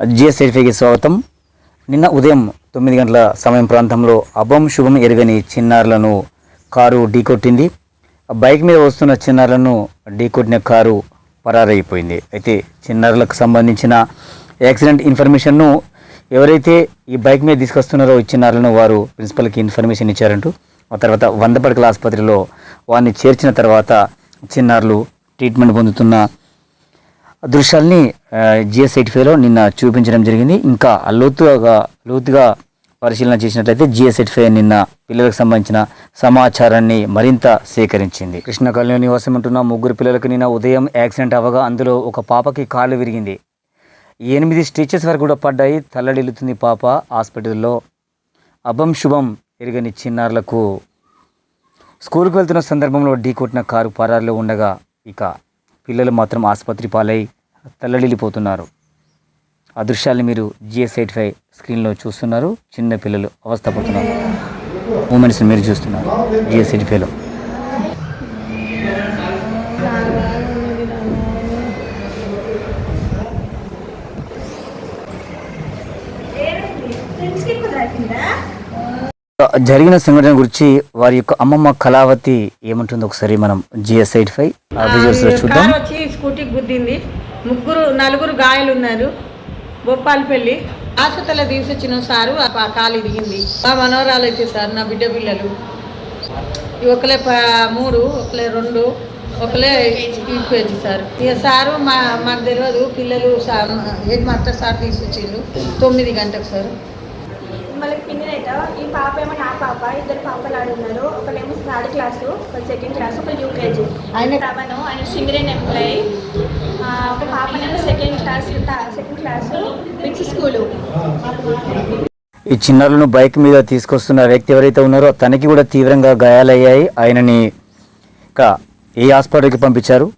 GS సర్టిఫికి స్వాగతం. నిన్న ఉదయం తొమ్మిది గంటల సమయం ప్రాంతంలో అభం శుభం ఎరగని చిన్నారులను కారు ఢీకొట్టింది. ఆ బైక్ మీద వస్తున్న చిన్నారులను ఢీకొట్టిన కారు పరారైపోయింది. అయితే చిన్నారులకు సంబంధించిన యాక్సిడెంట్ ఇన్ఫర్మేషన్ను ఎవరైతే ఈ బైక్ మీద తీసుకొస్తున్నారో ఈ చిన్నారులను వారు ప్రిన్సిపల్కి ఇన్ఫర్మేషన్ ఇచ్చారంటూ ఆ తర్వాత వంద పడకల ఆసుపత్రిలో వారిని చేర్చిన తర్వాత చిన్నారులు ట్రీట్మెంట్ పొందుతున్న దృశ్యాల్ని జిఎస్ ఫైవ్లో నిన్న చూపించడం జరిగింది. ఇంకా లోతుగా లోతుగా పరిశీలన చేసినట్లయితే జిఎస్ ఎయిట్ నిన్న పిల్లలకు సంబంధించిన సమాచారాన్ని మరింత సేకరించింది. కృష్ణ కాలనీ నివాసం ఉంటున్న ముగ్గురు పిల్లలకు నిన్న ఉదయం యాక్సిడెంట్ అవ్వగా అందులో ఒక పాపకి కాలు విరిగింది. ఎనిమిది స్టిచెస్ వరకు కూడా పడ్డాయి. తల్లడిల్లుతుంది పాప. హాస్పిటల్లో అభం శుభం ఎరగని చిన్నారులకు స్కూల్కి వెళ్తున్న సందర్భంలో ఢీ కొట్టిన కారు పరారులో ఉండగా ఇక పిల్లలు మాత్రం ఆసుపత్రి పాలై తల్లడిల్లిపోతున్నారు ఆ దృశ్యాన్ని మీరు జిఎస్ ఎయిట్ ఫైవ్ స్క్రీన్లో చూస్తున్నారు చిన్న పిల్లలు అవస్థపడుతున్నారు మూమెంట్స్ మీరు చూస్తున్నారు జిఎస్ ఎయిట్ ఫైవ్లో జరిగిన సంఘటన గురించి వారి యొక్క అమ్మమ్మ కళావతి ఏమంటుందో ఒకసారి మనం జిఎస్ ఎయిట్ ఫైవ్ విజువల్స్లో చూద్దాం. వచ్చి స్కూటీకి గుద్దింది. ముగ్గురు నలుగురు గాయాలు ఉన్నారు. బొప్పాలపల్లి ఆసుపత్రిలో తీసుకొచ్చిన సారు ఆ కాలు ఇరిగింది. మా మనవరాలు అయితే సార్ నా బిడ్డ పిల్లలు. ఒకలే మూడు ఒకలే రెండు ఒకలే యూకేజీ సార్. ఇక సారు మా మాకు తెలియదు పిల్లలు సార్ హెడ్ మాస్టర్ సార్ తీసుకొచ్చిండు. తొమ్మిది గంటకు సార్. మళ్ళీ పిన్నైతే ఈ పాప ఏమో నా పాప ఇద్దరు పాపలు ఆడున్నారు ఒకళ్ళేమో థర్డ్ క్లాసు ఒక సెకండ్ క్లాస్ ఒక యూకేజీ. ఆయన రమను ఆయన సింగరేన్ ఎంప్లాయీ. ఒక పాపనేమో second class second class mix school ఈ చిన్నారులను బైక్ మీద తీసుకొస్తున్న వ్యక్తి ఎవరైతే ఉన్నారో తనకి కూడా తీవ్రంగా గాయాలయ్యాయి. ఆయనని ఇక ఏ హాస్పిటల్కి పంపించారు?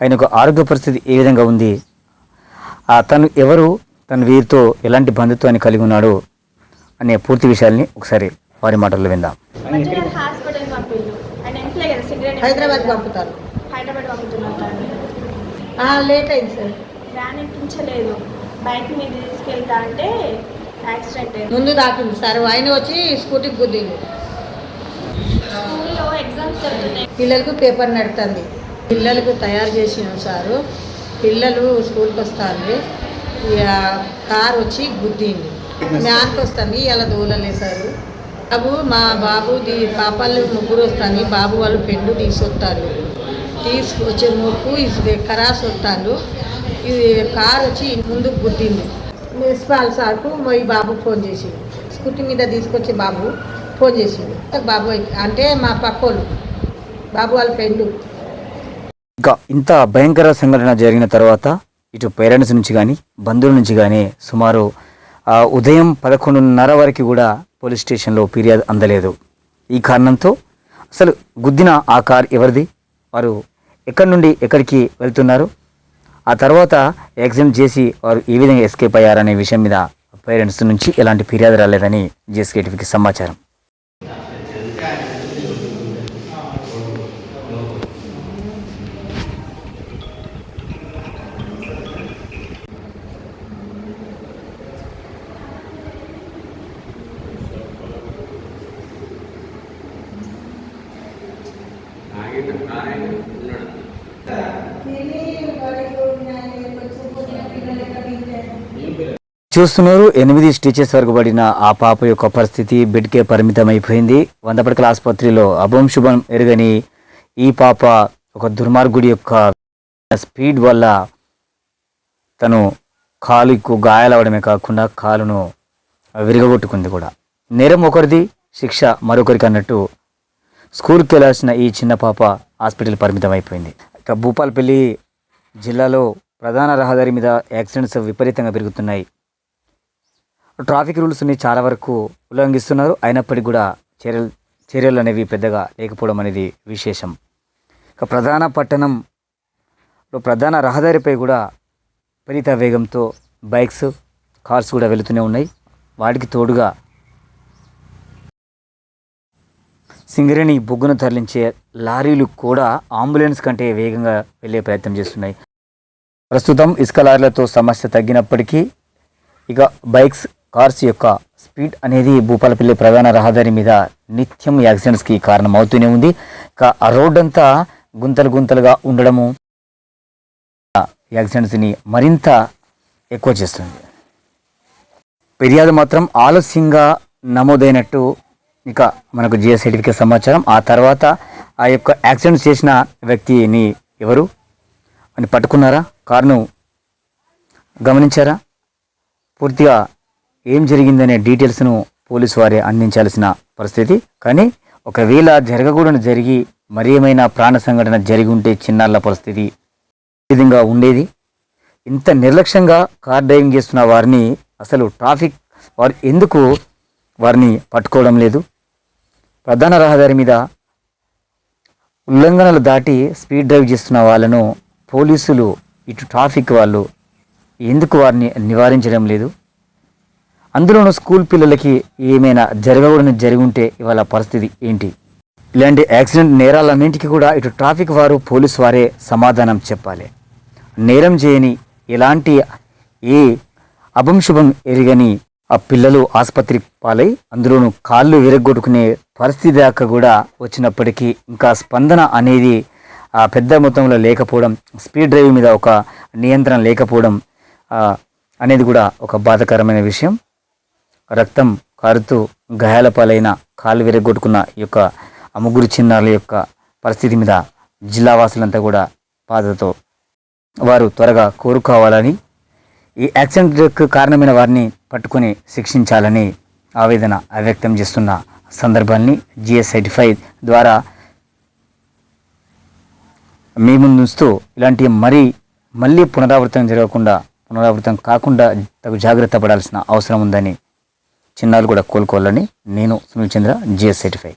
ఆయనకు ఆరోగ్య పరిస్థితి ఏ విధంగా ఉంది? ఆ తను ఎవరు? తను వీరితో ఎలాంటి బంధుత్వాన్ని కలిగి ఉన్నాడు? అనే పూర్తి విషయాల్ని ఒకసారి వారి మాటల్లో విందాం. హైదరాబాద్ పంపుతారు. హైదరాబాద్ పంపుతున్నారు లేట్ అయింది సార్. వ్యాన్ ఎక్కించలేదు బైక్ మీద తీసుకెళ్తా అంటే యాక్సిడెంట్ ముందు దాకింది సార్. ఆయన వచ్చి స్కూటీకి గుద్దింది స్కూల్లో ఎగ్జామ్స్ జరుగుతున్నాయి. పిల్లలకు పేపర్ నడుతుంది పిల్లలకు తయారు చేసినాం సారు. పిల్లలు స్కూల్కి వస్తారు ఇక కార్ వచ్చి గుద్దింది మ్యాన్కి వస్తుంది ఇలా దూలలేసారు బాబు మా బాబు దీ పాపాలు ముగ్గురు వస్తాను బాబు వాళ్ళు పెండు తీసుకొస్తారు తీసుకొచ్చే ముక్కు ఇది ఖరాస్ వస్తాను ఇది కార్ వచ్చి ముందుకు గుద్దింది. మున్సిపాల్ సార్కు ఈ బాబు ఫోన్ చేసింది స్కూటీ మీద తీసుకొచ్చే బాబు ఫోన్ చేసింది బాబు అంటే మా పక్కోళ్ళు బాబు వాళ్ళ ఫ్రెండు. ఇంకా ఇంత భయంకర సంఘటన జరిగిన తర్వాత ఇటు పేరెంట్స్ నుంచి కానీ బంధువుల నుంచి కానీ సుమారు ఉదయం పదకొండున్నర వరకు కూడా పోలీస్ స్టేషన్లో ఫిర్యాదు అందలేదు. ఈ కారణంతో అసలు గుద్దిన ఆ కార్ ఎవరిది? వారు ఎక్కడి నుండి ఎక్కడికి వెళ్తున్నారు? ఆ తర్వాత యాక్సిడెంట్ చేసి వారు ఏ విధంగా ఎస్కేప్ అయ్యారనే విషయం మీద పేరెంట్స్ నుంచి ఎలాంటి ఫిర్యాదు రాలేదని జిఎస్కేటీవీకి సమాచారం. చూస్తున్నారు ఎనిమిది స్టిచెస్ వరకు పడిన ఆ పాప యొక్క పరిస్థితి బెడ్కే పరిమితం అయిపోయింది వంద పడకల ఆసుపత్రిలో అభం శుభం ఎరుగని ఈ పాప ఒక దుర్మార్గుడి యొక్క స్పీడ్ వల్ల తను కాలుకు గాయాలవడమే కాకుండా కాలును విరగొట్టుకుంది కూడా. నేరం ఒకరిది శిక్ష మరొకరికి అన్నట్టు స్కూల్కి వెళ్ళాల్సిన ఈ చిన్న పాప హాస్పిటల్ పరిమితం అయిపోయింది ఇక భూపాలపల్లి జిల్లాలో ప్రధాన రహదారి మీద యాక్సిడెంట్స్ విపరీతంగా పెరుగుతున్నాయి. ట్రాఫిక్ రూల్స్ని చాలా వరకు ఉల్లంఘిస్తున్నారు. అయినప్పటికీ కూడా చర్యలు చర్యలు అనేవి పెద్దగా లేకపోవడం అనేది విశేషం. ఇక ప్రధాన పట్టణంలో ప్రధాన రహదారిపై కూడా విపరీత వేగంతో బైక్స్ కార్స్ కూడా వెళుతూనే ఉన్నాయి. వాటికి తోడుగా సింగరేణి బొగ్గును తరలించే లారీలు కూడా అంబులెన్స్ కంటే వేగంగా వెళ్ళే ప్రయత్నం చేస్తున్నాయి. ప్రస్తుతం ఇసుక లారీలతో సమస్య తగ్గినప్పటికీ ఇక బైక్స్ కార్స్ యొక్క స్పీడ్ అనేది భూపాలపల్లి ప్రధాన రహదారి మీద నిత్యం యాక్సిడెంట్స్కి కారణం అవుతూనే ఉంది. ఇక ఆ రోడ్ అంతా గుంతలు గుంతలుగా ఉండడము యాక్సిడెంట్స్ని మరింత ఎక్కువ చేస్తుంది. ఫిర్యాదు మాత్రం ఆలస్యంగా నమోదైనట్టు ఇక మనకు జిఎస్ సర్టిఫికేట్ సమాచారం. ఆ తర్వాత ఆ యొక్క యాక్సిడెంట్ చేసిన వ్యక్తిని ఎవరు? అని పట్టుకున్నారా? కారును గమనించారా? పూర్తిగా ఏం జరిగిందనే డీటెయిల్స్ను పోలీసు వారే అందించాల్సిన పరిస్థితి. కానీ ఒకవేళ జరగకూడని జరిగి మరి ఏమైనా ప్రాణ సంఘటన జరిగి ఉంటే చిన్నాళ్ళ పరిస్థితి విధంగా ఉండేది. ఇంత నిర్లక్ష్యంగా కార్ డ్రైవింగ్ చేస్తున్న వారిని అసలు ట్రాఫిక్ వారు ఎందుకు వారిని పట్టుకోవడం లేదు? ప్రధాన రహదారి మీద ఉల్లంఘనలు దాటి స్పీడ్ డ్రైవ్ చేస్తున్న వాళ్ళను పోలీసులు ఇటు ట్రాఫిక్ వాళ్ళు ఎందుకు వారిని నివారించడం లేదు? అందులోనూ స్కూల్ పిల్లలకి ఏమైనా జరగకూడని జరిగి ఉంటే ఇవాళ పరిస్థితి ఏంటి? ఇలాంటి యాక్సిడెంట్ నేరాలన్నింటికి కూడా ఇటు ట్రాఫిక్ వారు పోలీసు వారే సమాధానం చెప్పాలి. నేరం చేయని ఎలాంటి ఏ అభంశుభం ఎరగని ఆ పిల్లలు ఆసుపత్రి పాలై అందులోనూ కాళ్ళు విరగొట్టుకునే పరిస్థితి దాకా కూడా వచ్చినప్పటికీ ఇంకా స్పందన అనేది ఆ పెద్ద మొత్తంలో లేకపోవడం స్పీడ్ డ్రైవ్ మీద ఒక నియంత్రణ లేకపోవడం అనేది కూడా ఒక బాధకరమైన విషయం. రక్తం కారుతూ గాయాల పాలైన కాలు విరగొట్టుకున్న ఈ యొక్క ఆ ముగ్గురు చిన్నారుల యొక్క పరిస్థితి మీద జిల్లా వాసులంతా కూడా బాధతో వారు త్వరగా కోరుకోవాలని ఈ యాక్సిడెంట్కు కారణమైన వారిని పట్టుకొని శిక్షించాలని ఆవేదన వ్యక్తం చేస్తున్న సందర్భాన్ని జిఎస్ సర్టిఫై ద్వారా మీ ముందుస్తూ ఇలాంటి మరీ మళ్ళీ పునరావృతం జరగకుండా పునరావృతం కాకుండా తగు జాగ్రత్త పడాల్సిన అవసరం ఉందని చిన్నాలు కూడా కోలుకోవాలని నేను సునీల్ చంద్ర జిఎస్ సర్టిఫై